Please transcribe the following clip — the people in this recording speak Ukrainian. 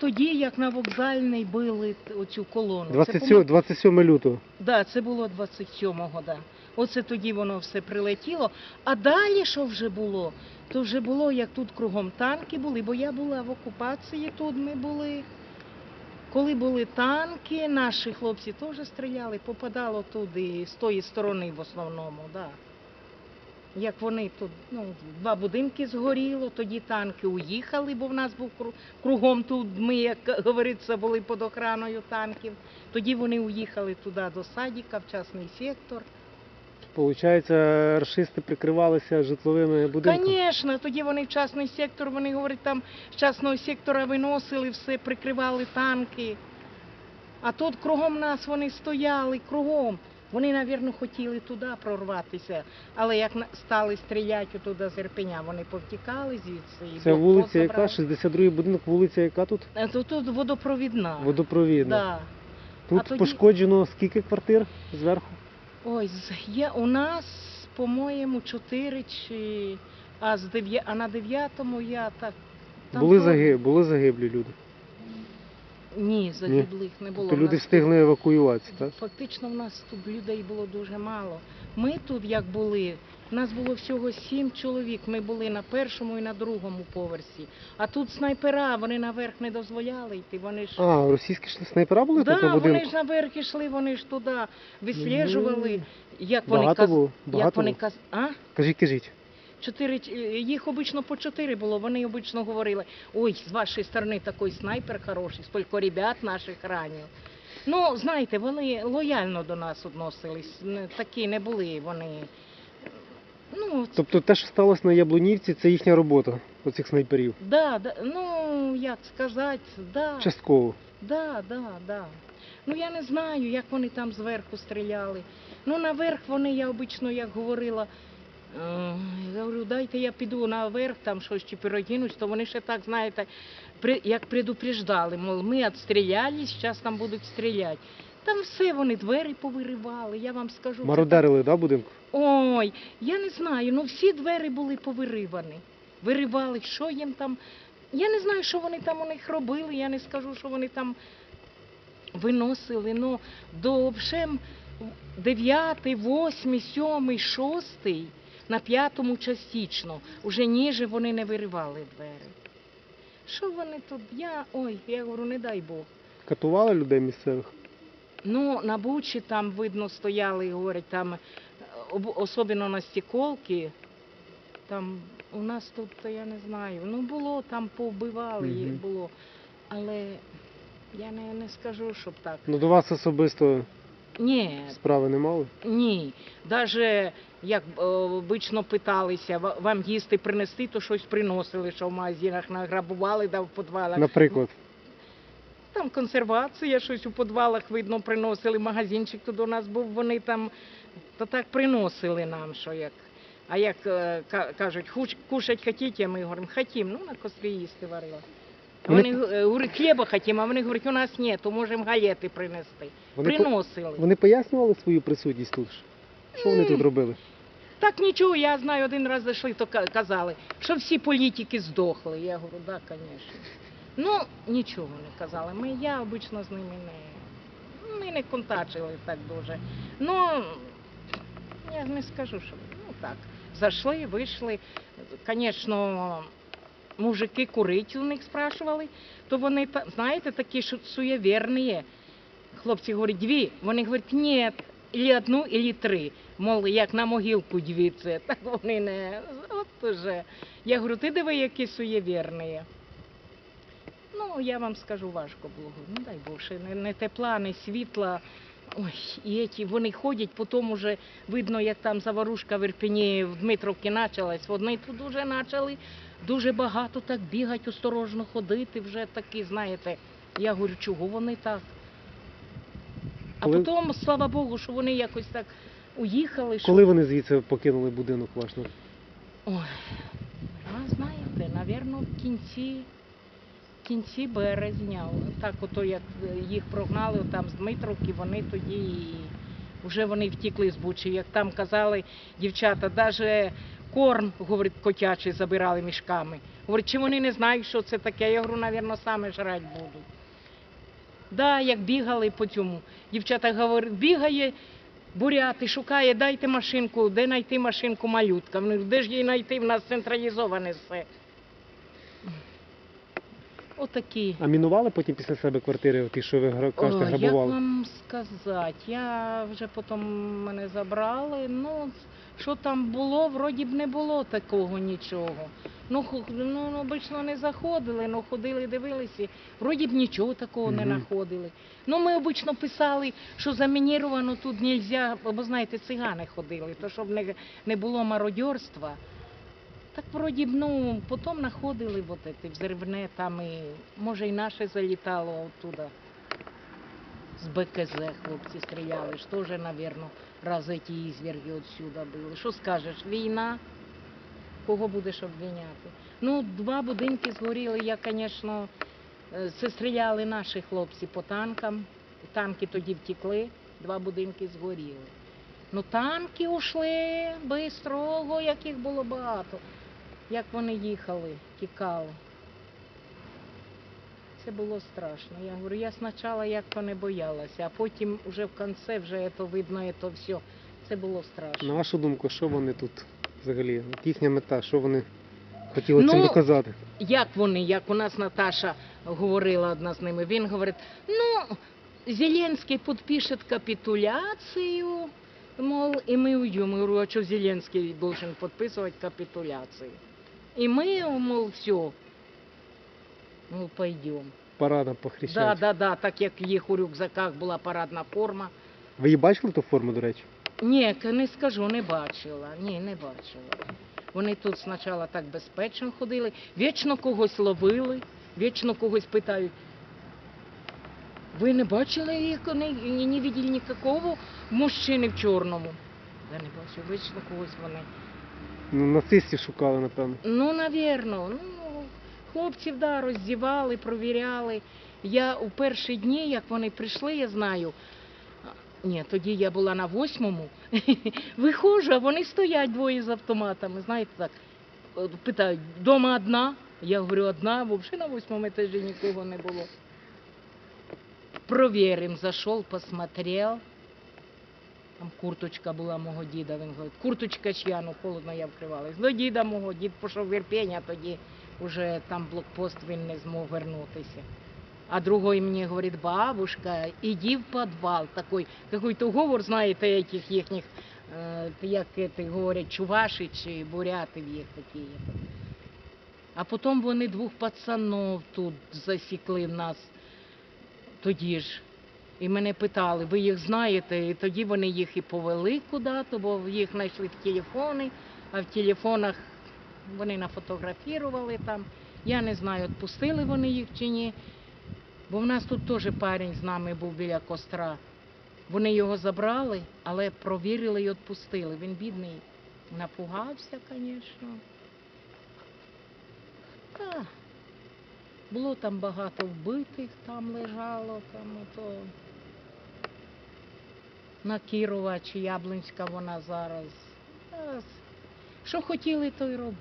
тоді, як на вокзальний били оцю колону. Це, 27, 27 лютого. Да, це було 27-го, да. Оце тоді воно все прилетіло. А далі що вже було? То вже було, як тут кругом танки були, бо я була в окупації, тут ми були. Коли були танки, наші хлопці теж стріляли, попадало туди, з тої сторони в основному, да. Як вони тут, ну, два будинки згоріло, тоді танки уїхали, бо в нас був кругом тут, ми, як говориться, були під охраною танків. Тоді вони уїхали туди до садіка, в частний сектор. Получається, рашисти прикривалися житловими будинками. Звісно, тоді вони в частний сектор, вони говорять, там з частного сектора виносили все, прикривали танки. А тут кругом нас вони стояли, кругом. Вони, мабуть, хотіли туди прорватися, але як стали стріляти туди з Ірпеня, вони повтікали звідси. і Це вулиця яка? забрали. 62 будинок, вулиця яка тут? Е, Тут, тут водопровідна. Водопровідна. Да. Тут А тоді- пошкоджено скільки квартир зверху? Ой, з- є у нас, по-моєму, чотири чи. А, з дев'я... а на дев'ятому я так. були загиблі люди. Ні, загиблих не було. У люди нас встигли евакуюватися, так? Фактично в нас тут людей було дуже мало. Ми тут, як були, у нас було всього сім чоловік. Ми були на першому і на другому поверсі. А тут снайпера, вони наверх не дозволяли йти. Вони ж. А, російські ж снайпера були тут на Да, вони ж наверх йшли, вони ж туди висліджували. Як вони Багато каз... було? Як вони було? каз... А? Кажіть, кажіть. Чотири е, їх обично по чотири було. Вони обично говорили: ой, з вашої сторони такий снайпер хороший, стільки ребят наших ранів. Ну, знаєте, вони лояльно до нас відносились. Такі не були вони. Ну, Тобто те, що сталося на Яблунівці, це їхня робота, оцих снайперів. да, да, ну як сказати, да, Частково. да, да, да. Ну я не знаю, як вони там зверху стріляли. Ну, наверх вони, я обично як говорила. Е, Я говорю, дайте я піду наверх, там щось чи перекинусь, то вони ще так, знаєте, при, як предупреждали, мол, ми відстрілялись, зараз там будуть стріляти. Там все вони двері повиривали, я вам скажу. Мародерили, да, будинку? Ой, я не знаю, ну всі двері були повиривані. Виривали, що їм там. Я не знаю, що вони там у них робили, я не скажу, що вони там виносили. Ну, до взагалі 9, 8, 7, 6, на п'ятому частично. Уже ніже вони не виривали двері. Що вони тут? Я, ой, я говорю, не дай Бог. Катували людей місцевих? Ну, на Бучі там видно стояли говорять, там е, особливо на стіколки. Там у нас тут, то я не знаю. Ну було, там повбивали їх було. Але я не, не скажу, щоб так. Ну до вас особисто Ні, справи не мали? ні. Даже як е, обично питалися, «Ва- вам їсти принести, то щось приносили, що в магазинах награбували, да в підвалах. Наприклад. Там консервація, щось у підвалах видно приносили, магазинчик тут у нас був, вони там то так приносили нам, що як. А як е, ка- кажуть, «Хуч- кушать хотіте, ми говоримо, хотім, ну на кострі їсти варила. Вони е, говорять, хліба хотім, а вони говорять, у нас ні, то можемо галети принести. Вони, по- Приносили. вони пояснювали свою присутність тут? ж? Що вони тут робили? Так нічого, я знаю, один раз зайшли, то ка- казали, що всі політики здохли. Я говорю, так, да, звісно. Ну, нічого не казали. Ми, я обично з ними не, ми не контачили так дуже. Ну, я не скажу, що ну так. Зайшли, вийшли. Звісно, мужики курить у них спрашували, то вони, знаєте, такі суєвірні. Хлопці говорять, дві. Вони говорять, ні, і одну, і три. Мол, як на могилку дивіться. Так вони не. От уже. Я говорю, ти диви, які суєвірні. Ну, я вам скажу, важко було. Ну, дай Бог, ще не, не тепла, не світла. Ой, і ті, вони ходять, потім уже видно, як там заварушка в Ірпені в Дмитровці почалась. Вони тут вже почали дуже багато так бігати, осторожно ходити, вже такі, знаєте. Я говорю, чого вони так? А Коли- потім, слава Богу, що вони якось так уїхали. що- Коли вони звідси покинули будинок ваш? Ну, Ой, а знаєте, напевно, в кінці, кінці березня. Так, ото як їх прогнали там з Дмитровки, вони тоді вже вони втікли з Бучі. Як там казали дівчата, навіть корм, говорить, котячий забирали мішками. Говорить, чи вони не знають, що це таке? Я говорю, навірно, саме жрать будуть. Да, як бігали по цьому. Дівчата говорять, бігає, буряти, шукає, дайте машинку, де знайти машинку малютка. Де ж її знайти? В нас централізоване все. Отакі. А мінували потім після себе квартири, ті, що ви кажете, Ой, Як вам сказати? Я вже потім мене забрали. Ну, що там було, вроді б не було такого нічого. Ну, ну обично не заходили, ну ходили, дивилися. Вроді б нічого такого не знаходили. Ну, ми обично писали, що замініровано тут нельзя, бо знаєте, цигани ходили, то щоб не, не було мародьорства. Так вроді ну, потім знаходили вот эти взривне там і, може, і наше залітало оттуда. З БКЗ хлопці стріляли, ж теж, напевно, раз ці ізверги отсюда були. Що скажеш, війна? Кого будеш обвиняти? Ну, два будинки згоріли, я, звісно, це стріляли наші хлопці по танкам. Танки тоді втекли, два будинки згоріли. Ну, танки ушли бистрого, яких було багато. Як вони їхали, тікали. Це було страшно. Я говорю, я спочатку як то не боялася, а потім вже в кінці вже то видно, то все. Це було страшно. На вашу думку, що вони тут взагалі? От їхня мета, що вони хотіли цим Ну, доказати? Як вони, як у нас Наташа говорила одна з ними, він говорить, ну, Зеленський підпише капітуляцію, мол, і ми уйдемо. Я говорю, а що Зеленський должен підписувати капітуляцію? І ми, мол, все, мол, пойдемо. Парада по Да, Хрещатику. да, да, так як їх у рюкзаках була парадна форма. Ви її бачили ту форму, до речі? Ні, к- не скажу, не бачила. Ні, не бачила. Вони тут спочатку так безпечно ходили, вічно когось ловили, вічно когось питають. Ви не бачили їх, не, не, не видели ніякого мужчини в чорному? Я не бачу, вічно когось вони. Ну, нацистів шукали, напевно. Ну, навірно, ну, хлопців да, роздівали, провіряли. Я у перші дні, як вони прийшли, я знаю. Ні, тоді я була на восьмому. Виходжу, а вони стоять двоє з автоматами. Знаєте так, питають, дома одна? Я говорю, одна, взагалі на восьмому етажі нікого не було. Провірим, зайшов, посмотрел. Курточка була мого діда. Він говорить, курточка чия, ну холодно я вкривалась. До діда мого, дід пішов в Ірпінь, а тоді вже там блокпост він не змог вернутися. А другой мені говорить, бабушка, іди в підвал. Такой, какой-то говор, знаєте, яких їхніх, е, як це говорять, чуваші чи буряти в їх такі. А потім вони двох пацанов тут засікли в нас тоді ж. І мене питали, ви їх знаєте? І тоді вони їх і повели куди-то, бо їх знайшли в телефони, а в телефонах вони нафотографірували там. Я не знаю, відпустили вони їх чи ні. Бо в нас тут теж парень з нами був біля костра. Вони його забрали, але провірили і відпустили. Він бідний напугався, звісно. Та, було там багато вбитих, там лежало, там ото. На Кірова чи Яблинська вона зараз. Що хотіли, то й робили.